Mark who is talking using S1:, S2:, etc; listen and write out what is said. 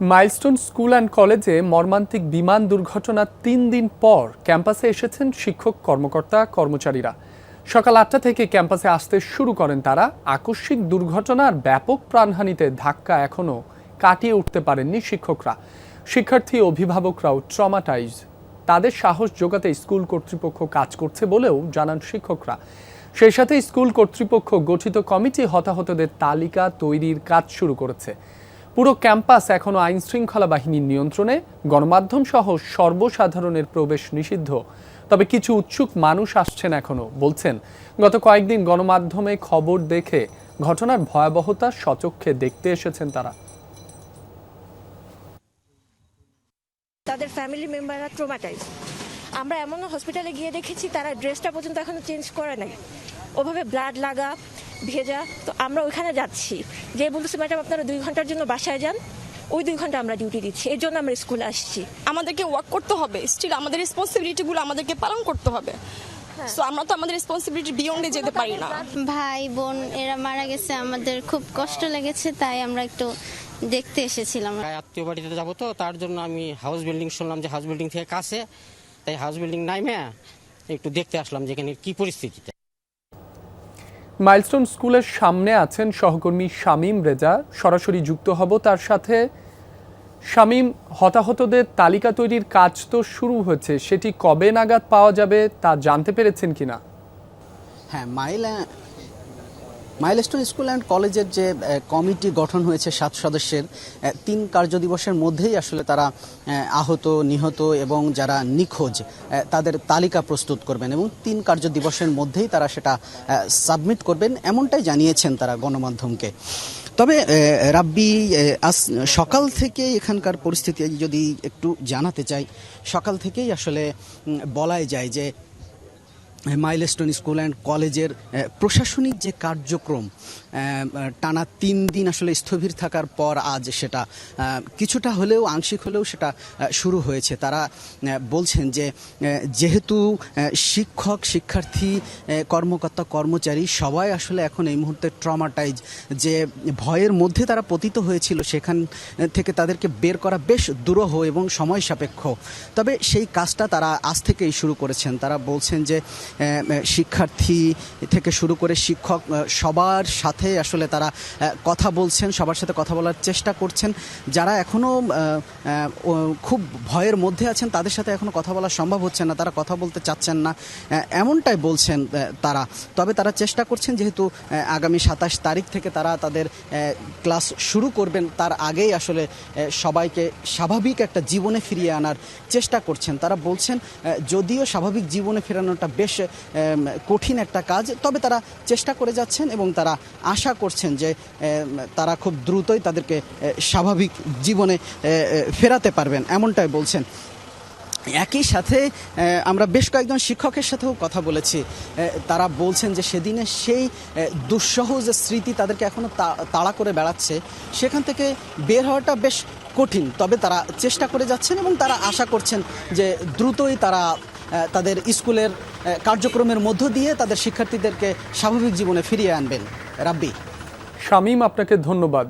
S1: Milestone school and কলেজে মর্মান্তিক বিমান দুর্ঘটনার তিন দিন পর ক্যাম্পাসে এসেছেন শিক্ষক, কর্মকর্তা, কর্মচারীরা। সকাল আটটা থেকে ক্যাম্পাসে আসতে শুরু করেন তারা। আকস্মিক দুর্ঘটনার ব্যাপক প্রাণহানিতে ধাক্কা এখনও কাটিয়ে উঠতে পারেননি শিক্ষকরা। শিক্ষার্থী, অভিভাবকরাও ট্রমাটাইজ তাদের সাহস যোগাতে স্কুল কর্তৃপক্ষ কাজ করছে বলেও জানান শিক্ষকরা। সেই সাথে স্কুল কর্তৃপক্ষ গঠিত কমিটি হতাহতদের তালিকা তৈরির কাজ শুরু করেছে। পুরো ক্যাম্পাস এখনও আইন শৃঙ্খলা বাহিনীর নিয়ন্ত্রণে, গণমাধ্যম সহ সর্বসাধারণের প্রবেশ নিষিদ্ধ। তবে কিছু উৎসুক মানুষ আসছেন এখনও, বলছেন, গত কয়েকদিন গণমাধ্যমে খবর দেখে ঘটনার ভয়াবহতা সচক্ষে দেখতে এসেছেন তারা।
S2: তাদের ফ্যামিলি মেম্বাররা ট্রোমাটাইজ আমরা এমন হসপিটালে গিয়ে দেখেছি, তারা ড্রেসটা পর্যন্ত এখনও চেঞ্জ করে নাই। ওভাবে ব্লাড লাগা ভেজা তো আমরা ওইখানে যাচ্ছি। যে বলতেছি ম্যাডাম আপনারা দুই ঘণ্টার জন্য বাসায় যান। ওই দুই ঘণ্টা আমরা ডিউটি দিচ্ছি। এর জন্য আমরা স্কুলে আসছি।
S3: আমাদেরকে ওয়ার্ক করতে হবে। স্টিল আমাদের রেসপন্সিবিলিটিগুলো আমাদেরকে পালন করতে হবে। সো আমরা তো আমাদের রেসপন্সিবিলিটি বিয়ন্ডে যেতে পারি না।
S4: ভাই বোন এরা মারা গেছে। আমাদের খুব কষ্ট লেগেছে তাই আমরা একটু দেখতে এসেছিলাম।
S5: আত্মীয় বাড়িতে যাব তো তার জন্য আমি হাউস বিল্ডিং শুনলাম যে হাউস বিল্ডিং থেকে কাছে। তাই হাউস বিল্ডিং নাইমে একটু দেখতে আসলাম যে এখানে কি পরিস্থিতিতে।
S1: মাইলস্টোন স্কুলের সামনে আছেন সহকর্মী শামীম রেজা। সরাসরি যুক্ত হব তার সাথে। শামীম, হতাহতদের তালিকা তৈরির কাজ তো শুরু হয়েছে, সেটি কবে নাগাদ পাওয়া যাবে তা জানতে পেরেছেন কিনা?
S6: হ্যাঁ মাইল মাইলস্টোন স্কুল অ্যান্ড কলেজের যে কমিটি গঠন হয়েছে সাত সদস্যের তিন কার্যদিবসের মধ্যেই আসলে তারা আহত, নিহত এবং যারা নিখোঁজ তাদের তালিকা প্রস্তুত করবেন এবং তিন কার্যদিবসের মধ্যেই তারা সেটা সাবমিট করবেন এমনটাই জানিয়েছেন তারা গণমাধ্যমকে। তবে রাব্বি আজ সকাল থেকে এখানকার পরিস্থিতি যদি একটু জানাতে চাই, সকাল থেকেই আসলে বলাই যায় যে মাইলস্টোন স্কুল অ্যান্ড কলেজের প্রশাসনিক যে কার্যক্রম টানা তিন দিন আসলে স্থবির থাকার পর আজ সেটা কিছুটা হলেও আংশিক হলেও সেটা শুরু হয়েছে। তারা বলছেন যে যেহেতু শিক্ষক, শিক্ষার্থী কর্মকর্তা, কর্মচারী সবাই আসলে এখন এই মুহূর্তে ট্রমাটাইজ যে ভয়ের মধ্যে তারা পতিত হয়েছিল, সেখান থেকে তাদেরকে বের করা বেশ দুরূহ এবং সময় সাপেক্ষ। তবে সেই কাজটা তারা আজ থেকেই শুরু করেছেন। তারা বলছেন যে শিক্ষার্থী থেকে শুরু করে শিক্ষক সবার সাথে আসলে তারা কথা বলছেন, সবার সাথে কথা বলার চেষ্টা করছেন। যারা এখনও খুব ভয়ের মধ্যে আছেন, তাদের সাথে এখনও কথা বলা সম্ভব হচ্ছে না, তারা কথা বলতে চাচ্ছেন না এমনটাই বলছেন তারা। তবে তারা চেষ্টা করছেন, যেহেতু আগামী সাতাশ তারিখ থেকে তারা তাদের ক্লাস শুরু করবেন, তার আগেই আসলে সবাইকে স্বাভাবিক একটা জীবনে ফিরিয়ে আনার চেষ্টা করছেন। তারা বলছেন যদিও স্বাভাবিক জীবনে ফেরানোটা বেশ কঠিন একটা কাজ। তবে তারা চেষ্টা করে যাচ্ছেন এবং তারা আশা করছেন যে তারা খুব দ্রুতই তাদেরকে স্বাভাবিক জীবনে ফেরাতে পারবেন, এমনটাই বলছেন। একই সাথে আমরা বেশ কয়েকজন শিক্ষকের সাথেও কথা বলেছি। তারা বলছেন যে সেদিনে সেই দুঃসহ যে স্মৃতি তাদেরকে এখনও তা- তাড়া করে বেড়াচ্ছে, সেখান থেকে বের হওয়াটা বেশ কঠিন। তবে তারা চেষ্টা করে যাচ্ছেন এবং তারা আশা করছেন যে দ্রুতই তারা তাদের স্কুলের কার্যক্রমের মধ্য দিয়ে তাদের শিক্ষার্থীদেরকে স্বাভাবিক জীবনে ফিরিয়ে আনবেন। রাব্বি।
S1: শামীম আপনাকে ধন্যবাদ।